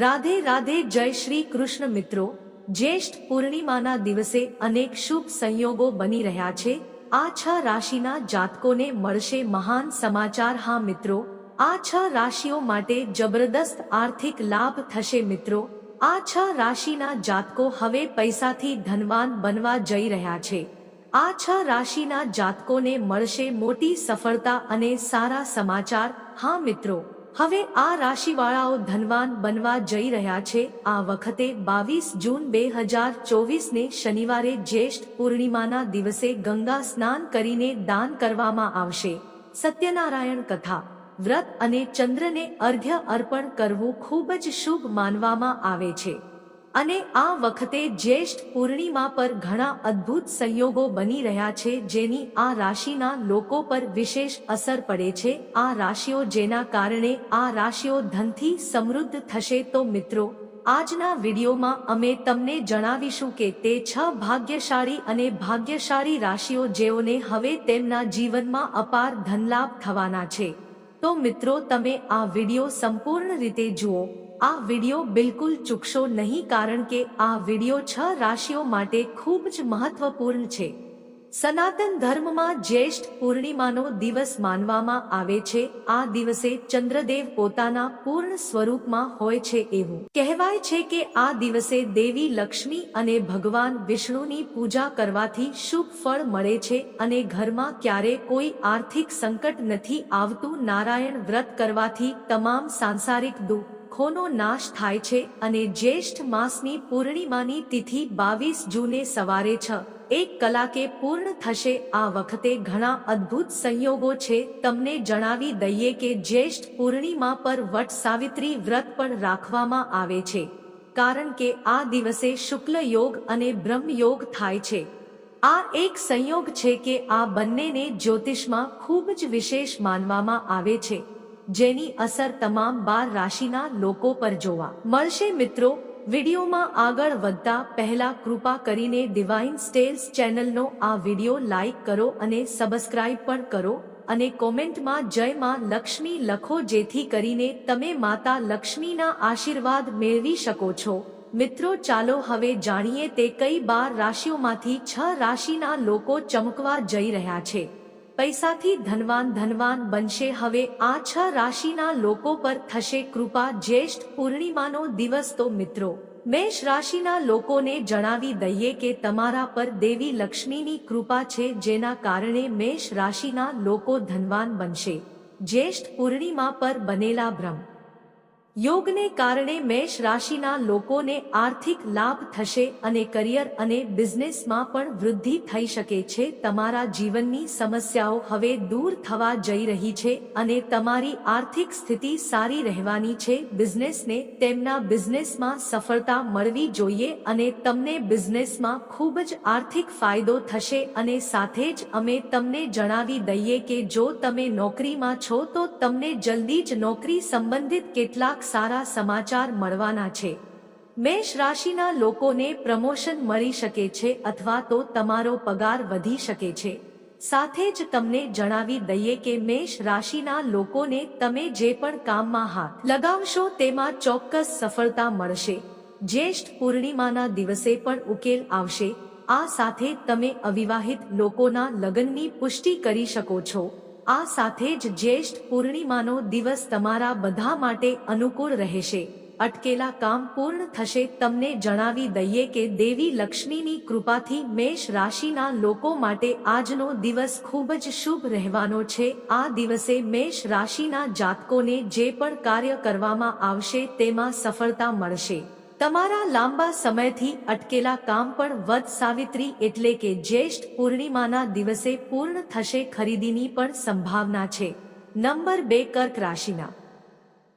રાધે રાધે જય શ્રી કૃષ્ણ મિત્રો. જ્યેષ્ઠ પૂર્ણિમાના દિવસે અનેક શુભ સંયોગો બની રહ્યા છે. આ છ રાશિના જાતકોને મળશે મહાન સમાચાર. હા મિત્રો, આ છ રાશિઓ માટે જબરદસ્ત આર્થિક લાભ થશે મિત્રો. આ છ રાશિના જાતકો હવે પૈસાથી ધનવાન બનવા જઈ રહ્યા છે. આ છ રાશિના જાતકોને મળશે મોટી સફળતા અને સારા સમાચાર. હા મિત્રો હવે આ રાશિવાળાઓ ધનવાન બનવા જઈ રહ્યા છે. આ વખતે બાવીસ જૂન બે હજાર ચોવીસને શનિવારે જ્યેષ્ઠ પૂર્ણિમાના દિવસે ગંગા સ્નાન કરીને દાન કરવામાં આવશે. સત્યનારાયણ કથા. વ્રત અને ચંદ્રને અર્ઘ્ય અર્પણ કરવું ખૂબ જ શુભ માનવામાં આવે છે. અને આ વખતે જ્યેષ્ઠ પૂર્ણિમા પર ઘણા અદ્ભુત સંયોગો બની રહ્યા છે જેની આ રાશિના લોકો પર વિશેષ અસર પડે છે. આ રાશિઓ જેના કારણે આ રાશિઓ ધનથી સમૃદ્ધ થશે તો મિત્રો, આજના વિડીયોમાં અમે તમને જણાવીશું કે તે છ ભાગ્યશાળી અને ભાગ્યશાળી રાશિઓ જેઓને હવે તેમના જીવનમાં અપાર ધનલાભ થવાના છે. તો મિત્રો, તમે આ વીડિયો સંપૂર્ણ રીતે જુઓ. આ વીડિયો બિલકુલ ચૂકશો નહીં કારણ કે આ વીડિયો છ રાશિઓ માટે ખૂબ જ મહત્વપૂર્ણ છે. સનાતન ધર્મમાં જ્યેષ્ઠ પૂર્ણિમાનો દિવસ માનવામાં આવે છે. આ દિવસે ચંદ્રદેવ પોતાના પૂર્ણ સ્વરૂપમાં હોય છે એવું કહેવાય છે કે આ દિવસે દેવી લક્ષ્મી અને ભગવાન વિષ્ણુની પૂજા કરવાથી શુભ ફળ મળે છે અને ઘરમાં ક્યારે કોઈ આર્થિક સંકટ નથી આવતું. નારાયણ વ્રત કરવાથી તમામ સાંસારિક દુઃખ ખોનો નાશ થાય છે અને જ્યેષ્ઠ માસની પૂર્ણિમાની તિથિ બાવીસ જૂને સવારે છ. એક કલાકે પૂર્ણ થશે. આ વખતે ઘણા અદ્ભુત સંયોગો છે. તમને જણાવી દઈએ કે જ્યેષ્ઠ પૂર્ણિમા પર વટ સાવિત્રી વ્રત પણ રાખવામાં આવે છે. કારણ કે આ દિવસે શુક્લ યોગ અને બ્રહ્મ યોગ થાય છે. આ એક સંયોગ છે કે આ બંનેને જ્યોતિષમાં ખૂબ જ વિશેષ માનવામાં આવે છે. જેની અસર તમામ બાર રાશિના લોકો પર જોવા મળશે. મિત્રો, વિડીયોમાં આગળ વધતા પહેલા કૃપા કરીને ડિવાઇન સ્ટેલ્સ ચેનલનો આ વીડિયો લાઈક કરો અને સબસ્ક્રાઇબ પણ કરો અને કોમેન્ટમાં જય માં લક્ષ્મી લખો જેથી કરીને તમે માતા લક્ષ્મીના આશીર્વાદ મેળવી શકો છો. મિત્રો, ચાલો હવે જાણીએ તે કઈ બાર રાશિઓમાંથી છ રાશિના લોકો ચમકવા જઈ રહ્યા છે. પૈસાથી ધનવાન ધનવાન બનશે. હવે આ છ રાશિના લોકો પર થશે કૃપા. જ્યેષ્ઠ પૂર્ણિમાનો દિવસ તો મિત્રો, મેષ રાશિના લોકોને જણાવી દઈએ કે તમારા પર દેવી લક્ષ્મીની કૃપા છે, જેના કારણે મેષ રાશિના લોકો ધનવાન બનશે. જ્યેષ્ઠ પૂર્ણિમા પર બનેલા ભ્રમ. યોગને કારણે મેષ રાશિના લોકોને આર્થિક લાભ થશે અને કરિયર અને બિઝનેસમાં પણ વૃદ્ધિ થઈ શકે છે. તમારા જીવનની સમસ્યાઓ હવે દૂર થવા જઈ રહી છે અને તમારી આર્થિક સ્થિતિ સારી રહેવાની છે. બિઝનેસને તેમના બિઝનેસમાં સફળતા મળવી જોઈએ અને તમને બિઝનેસમાં ખૂબ જ આર્થિક ફાયદો થશે અને સાથે જ અમે તમને જણાવી દઈએ કે જો તમે નોકરીમાં છો તો તમને જલ્દી જ નોકરી સંબંધિત કેટલાક સારા સમાચાર મળવાના છે. મેષ રાશિના લોકોને પ્રમોશન મળી શકે છે અથવા તો તમારો પગાર વધી શકે છે. સાથે જ તમને જણાવી દઈએ કે મેષ રાશિના લોકોને તમે જે પણ કામમાં હાથ લગાવશો તેમાં ચોક્કસ સફળતા મળશે. જ્યેષ્ઠ પૂર્ણિમાના દિવસે પણ ઉકેલ આવશે. આ સાથે તમે અવિવાહિત લોકોના લગ્નની પુષ્ટિ કરી શકો છો. આ સાથે જ જ્યેષ્ઠ પૂર્ણિમાનો દિવસ તમારા બધા માટે અનુકૂળ રહેશે. અટકેલા કામ પૂર્ણ થશે. તમને જણાવી દઈએ કે દેવી લક્ષ્મીની કૃપાથી મેષ રાશિના લોકો માટે આજનો દિવસ ખૂબ જ શુભ રહેવાનો છે. આ દિવસે મેષ રાશિના જાતકોને જે પણ કાર્ય કરવામાં આવશે તેમાં સફળતા મળશે. તમારા લાંબા સમયથી અટકેલા કામ પણ વદ સાવિત્રી એટલે કે જ્યેષ્ઠ પૂર્ણિમાના દિવસે પૂર્ણ થશે ખરીદીની પણ સંભાવના છે. નંબર બે કર્ક રાશિના.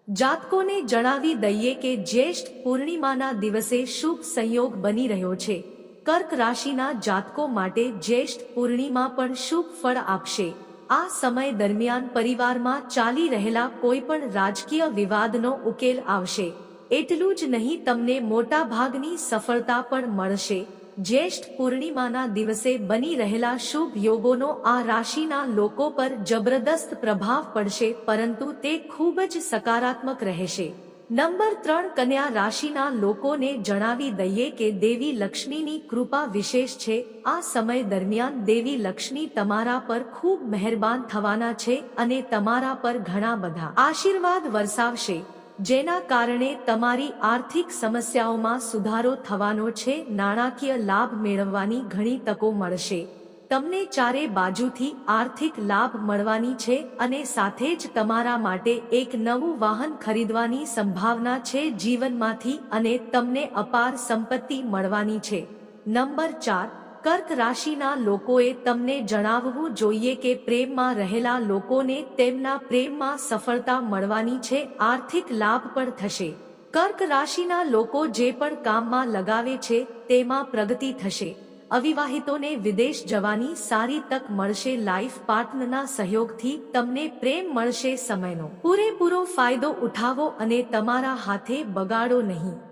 જાતકોને જણાવી દઈએ કે જ્યેષ્ઠ પૂર્ણિમાના દિવસે શુભ સંયોગ બની રહ્યો છે. કર્ક રાશિના જાતકો માટે જ્યેષ્ઠ પૂર્ણિમા પણ શુભ ફળ આપશે. આ સમય દરમિયાન પરિવારમાં ચાલી રહેલા કોઈ પણ રાજકીય વિવાદનો ઉકેલ આવશે. એટલું જ નહીં, તમને મોટા ભાગની સફળતા પણ મળશે. જ્યેષ્ઠ પૂર્ણિમાના દિવસે બની રહેલા શુભ યોગોનો આ રાશિના લોકો પર જબરદસ્ત પ્રભાવ પડશે, પરંતુ તે ખૂબ જ સકારાત્મક રહેશે. નંબર ત્રણ કન્યા રાશિના લોકોને જણાવી દઈએ કે દેવી લક્ષ્મીની કૃપા વિશેષ છે. આ સમય દરમિયાન દેવી લક્ષ્મી તમારા પર ખૂબ મહેરબાન થવાના છે અને તમારા પર ઘણા બધા આશીર્વાદ વરસાવશે. જેના કારણે તમારી આર્થિક સમસ્યાઓમાં સુધારો થવાનો છે, નાણાકીય લાભ મેળવવાની ઘણી તકો મળશે. તમને ચારે બાજુથી આર્થિક લાભ મળવાની છે અને સાથે જ તમારા માટે એક નવું વાહન ખરીદવાની સંભાવના છે જીવનમાંથી અને તમને અપાર સંપત્તિ મળવાની છે. નંબર ચાર કર્ક રાશિના લોકોએ તમને જણાવવું જોઈએ કે પ્રેમમાં રહેલા લોકોને તેમના પ્રેમમાં સફળતા મળવાની છે, આર્થિક લાભ પણ થશે. કર્ક રાશિના લોકો જે પણ કામમાં લગાવે છે, તેમાં પ્રગતિ થશે. અવિવાહિતોને વિદેશ જવાની સારી તક મળશે, લાઈફ પાર્ટનરના સહયોગથી તમને પ્રેમ મળશે સમયનો. પૂરેપૂરો ફાયદો ઉઠાવો અને તમારા હાથે બગાડો નહીં.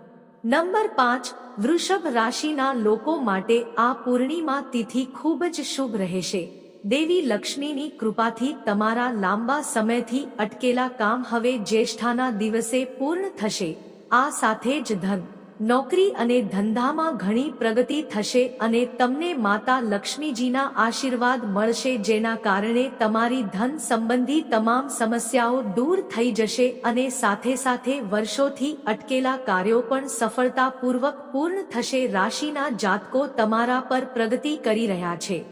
નંબર પાંચ, વૃષભ રાશિના લોકો માટે આ પૂર્ણિમા તિથિ ખૂબ જ શુભ રહેશે. દેવી લક્ષ્મીની કૃપાથી તમારા લાંબા સમયથી અટકેલા કામ હવે જ્યેષ્ઠાના દિવસે પૂર્ણ થશે. આ સાથે જ ધન નોકરી અને ધંધામાં ઘણી પ્રગતિ થશે અને તમને માતા લક્ષ્મીજીના આશીર્વાદ મળશે, જેના કારણે તમારી ધન સંબંધી તમામ સમસ્યાઓ દૂર થઈ જશે અને સાથે સાથે વર્ષોથી અટકેલા કાર્યો પણ સફળતાપૂર્વક પૂર્ણ થશે. રાશિના જાતકો તમારા પર પ્રગતિ કરી રહ્યા છે.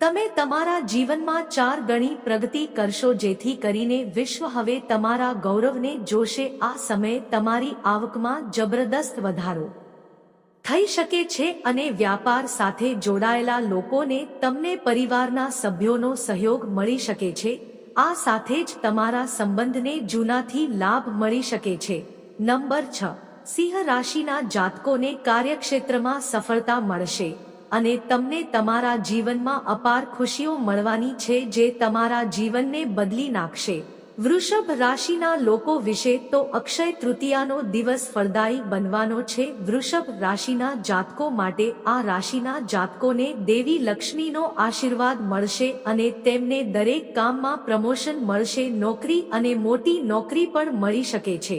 તમે તમારા જીવનમાં ચાર ગણી પ્રગતિ કરશો જેથી કરીને વિશ્વ હવે તમારા ગૌરવને જોશે. આ સમયે તમારી આવકમાં જબરદસ્ત વધારો થઈ શકે છે અને વ્યાપાર સાથે જોડાયેલા લોકોને તમને પરિવારના સભ્યોનો સહયોગ મળી શકે છે. આ સાથે જ તમારા સંબંધને જૂનાથી લાભ મળી શકે છે. નંબર છ. સિંહ રાશિના જાતકોને કાર્યક્ષેત્રમાં સફળતા મળશે. અને તમને તમારા જીવનમાં અપાર ખુશીઓ મળવાની છે જે તમારા જીવનને બદલી નાખશે. વૃષભ રાશિના લોકો વિશે તો અક્ષય તૃતીયાનો દિવસ ફળદાયી બનવાનો છે. વૃષભ રાશિના જાતકો માટે આ રાશિના જાતકોને દેવી લક્ષ્મીનો આશીર્વાદ મળશે અને તેમને દરેક કામમાં પ્રમોશન મળશે. નોકરી અને મોટી નોકરી પણ મળી શકે છે.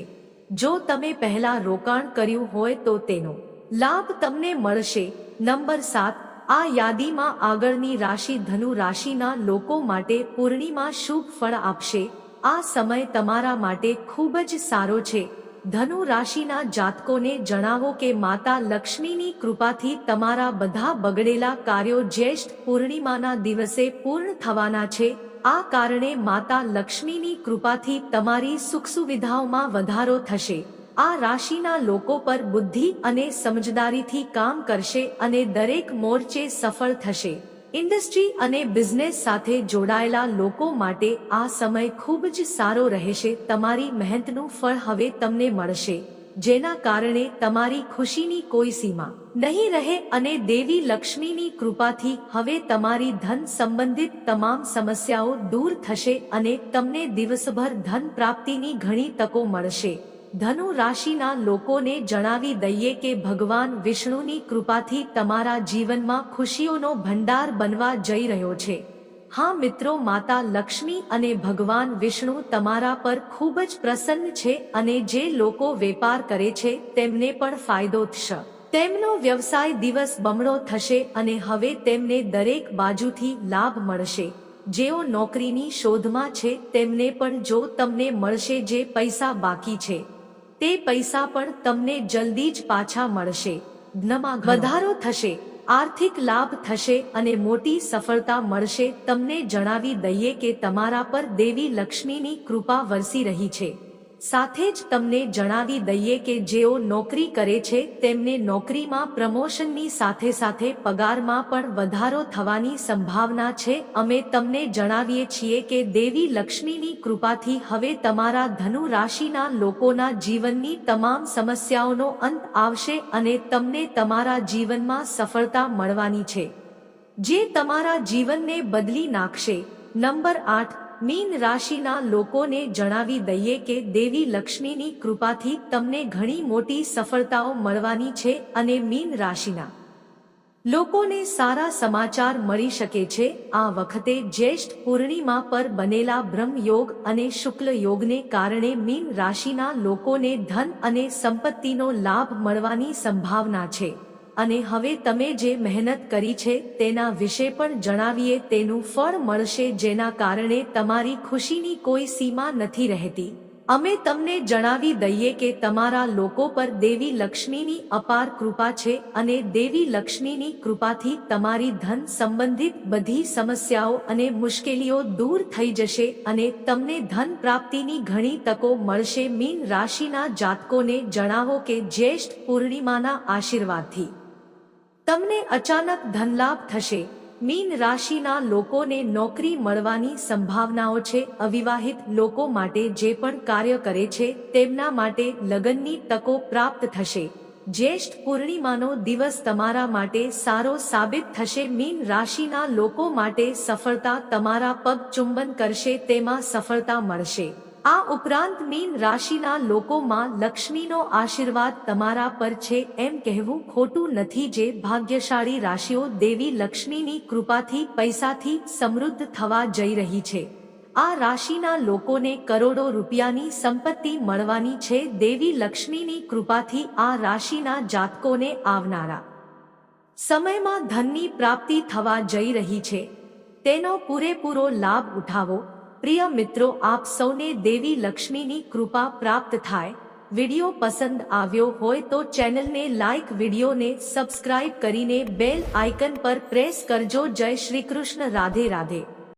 જો તમે પહેલા રોકાણ કર્યું હોય તો તેનો લાભ તમને મળશે. નંબર સાત, આ યાદીમાં આગળની રાશિ ધનુ રાશિના લોકો માટે પૂર્ણિમા શુભ ફળ આપશે. આ સમય તમારા માટે ખૂબ જ સારો છે. ધનુ રાશિના જાતકોને જણાવો કે માતા લક્ષ્મીની કૃપાથી તમારા બધા બગડેલા કાર્યો જ્યેષ્ઠ પૂર્ણિમાના દિવસે પૂર્ણ થવાના છે. આ કારણે માતા લક્ષ્મીની કૃપાથી તમારી સુખ સુવિધાઓમાં વધારો થશે. આ રાશિના લોકો પર બુદ્ધિ અને સમજદારીથી કામ કરશે અને દરેક મોરચે સફળ થશે. ઇન્ડસ્ટ્રી અને બિઝનેસ સાથે જોડાયેલા લોકો માટે આ સમય ખૂબ જ સારો રહેશે. તમારી મહેનતનું ફળ હવે તમને મળશે, જેના કારણે તમારી ખુશીની કોઈ સીમા નહીં રહે અને દેવી લક્ષ્મીની કૃપાથી હવે તમારી ધન સંબંધિત તમામ સમસ્યાઓ દૂર થશે અને તમને દિવસભર ધન પ્રાપ્તિની ઘણી તકો મળશે. ધનુ રાશિના લોકોને જણાવી દઈએ કે ભગવાન વિષ્ણુની કૃપાથી તમારા જીવનમાં ખુશીઓનો ભંડાર બનવા જઈ રહ્યો છે. હા મિત્રો, માતા લક્ષ્મી અને ભગવાન વિષ્ણુ તમારા પર ખૂબ જ પ્રસન્ન છે અને જે લોકો વેપાર કરે છે તેમને પણ ફાયદો થશે. તેમનો વ્યવસાય દિવસ બમણો થશે અને હવે તેમને દરેક બાજુથી લાભ મળશે. જેઓ નોકરીની શોધમાં છે તેમને પણ જો તમને મળશે જે પૈસા બાકી છે. તે પૈસા પણ તમને જલ્દી જ પાછા મળશે. ધનમાં વધારો થશે, આર્થિક લાભ થશે અને મોટી સફળતા મળશે. તમને જણાવી દઈએ કે તમારા પર દેવી લક્ષ્મીની કૃપા વરસી રહી છે. સાથે જ તમને જણાવી દઈએ કે જેઓ નોકરી કરે છે, તેમને નોકરીમાં પ્રમોશનની સાથે સાથે પગારમાં પણ વધારો થવાની સંભાવના છે. અમે તમને જણાવીએ છીએ કે દેવી લક્ષ્મીની કૃપાથી હવે તમારા ધનુ રાશિના લોકોના જીવનની તમામ સમસ્યાઓનો અંત આવશે અને તમને તમારા જીવનમાં સફળતા મળવાની છે. જે તમારા જીવનને બદલી નાખશે. નંબર આઠ મીન રાશિના લોકોને જણાવી દઈએ કે દેવી લક્ષ્મીની કૃપાથી તમને ઘણી મોટી સફળતાઓ મળવાની છે અને મીન રાશિના લોકોને સારા સમાચાર મળી શકે છે. આ વખતે જ્યેષ્ઠ પૂર્ણિમા પર બનેલા બ્રહ્મયોગ અને શુક્લ યોગને કારણે મીન રાશિના લોકોને ધન અને સંપત્તિનો લાભ મળવાની સંભાવના છે. અને હવે તમે જે મહેનત કરી છે તેના વિશે પણ જણાવીએ, તેનું ફળ મળશે જેના કારણે તમારી ખુશીની કોઈ સીમા નથી રહેતી. અમે તમને જણાવી દઈએ કે તમારા લોકો પર દેવી લક્ષ્મીની અપાર કૃપા છે અને દેવી લક્ષ્મીની કૃપાથી તમારી ધન સંબંધિત બધી સમસ્યાઓ અને મુશ્કેલીઓ દૂર થઈ જશે અને તમને ધન પ્રાપ્તિની ઘણી તકો મળશે. મીન રાશિના જાતકોને જણાવો કે જ્યેષ્ઠ પૂર્ણિમાના આશીર્વાદથી. તમને અચાનક ધનલાભ થશે. મીન રાશિના લોકોને નોકરી મળવાની સંભાવનાઓ છે. અવિવાહિત લોકો માટે જે પણ કાર્ય કરે છે, તેમના માટે લગ્નની તકો પ્રાપ્ત થશે. જ્યેષ્ઠ પૂર્ણિમાનો દિવસ તમારા માટે સારો સાબિત થશે. મીન રાશિના લોકો માટે સફળતા તમારા પગ ચુંબન કરશે, તેમાં સફળતા મળશે. આ ઉપરાંત મીન રાશિના લોકોમાં લક્ષ્મીનો આશીર્વાદ તમારા પર છે એમ કહેવું ખોટું નથી જે ભાગ્યશાળી રાશિઓ દેવી લક્ષ્મીની કૃપાથી, પૈસાથી સમૃદ્ધ થવા જઈ રહી છે. આ રાશિના લોકોને કરોડો રૂપિયાની સંપત્તિ મળવાની છે દેવી લક્ષ્મીની કૃપાથી આ રાશિના જાતકોને આવનારા. સમયમાં ધનની પ્રાપ્તિ થવા જઈ રહી છે. તેનો પૂરેપૂરો લાભ ઉઠાવો. પ્રિય મિત્રો, આપ સૌને દેવી લક્ષ્મીની કૃપા પ્રાપ્ત થાય. વિડિયો પસંદ આવ્યો હોય તો ચેનલને લાઇક વિડિયોને સબસ્ક્રાઇબ કરીને બેલ આઇકન પર પ્રેસ કરજો. જય શ્રી કૃષ્ણ. રાધે રાધે.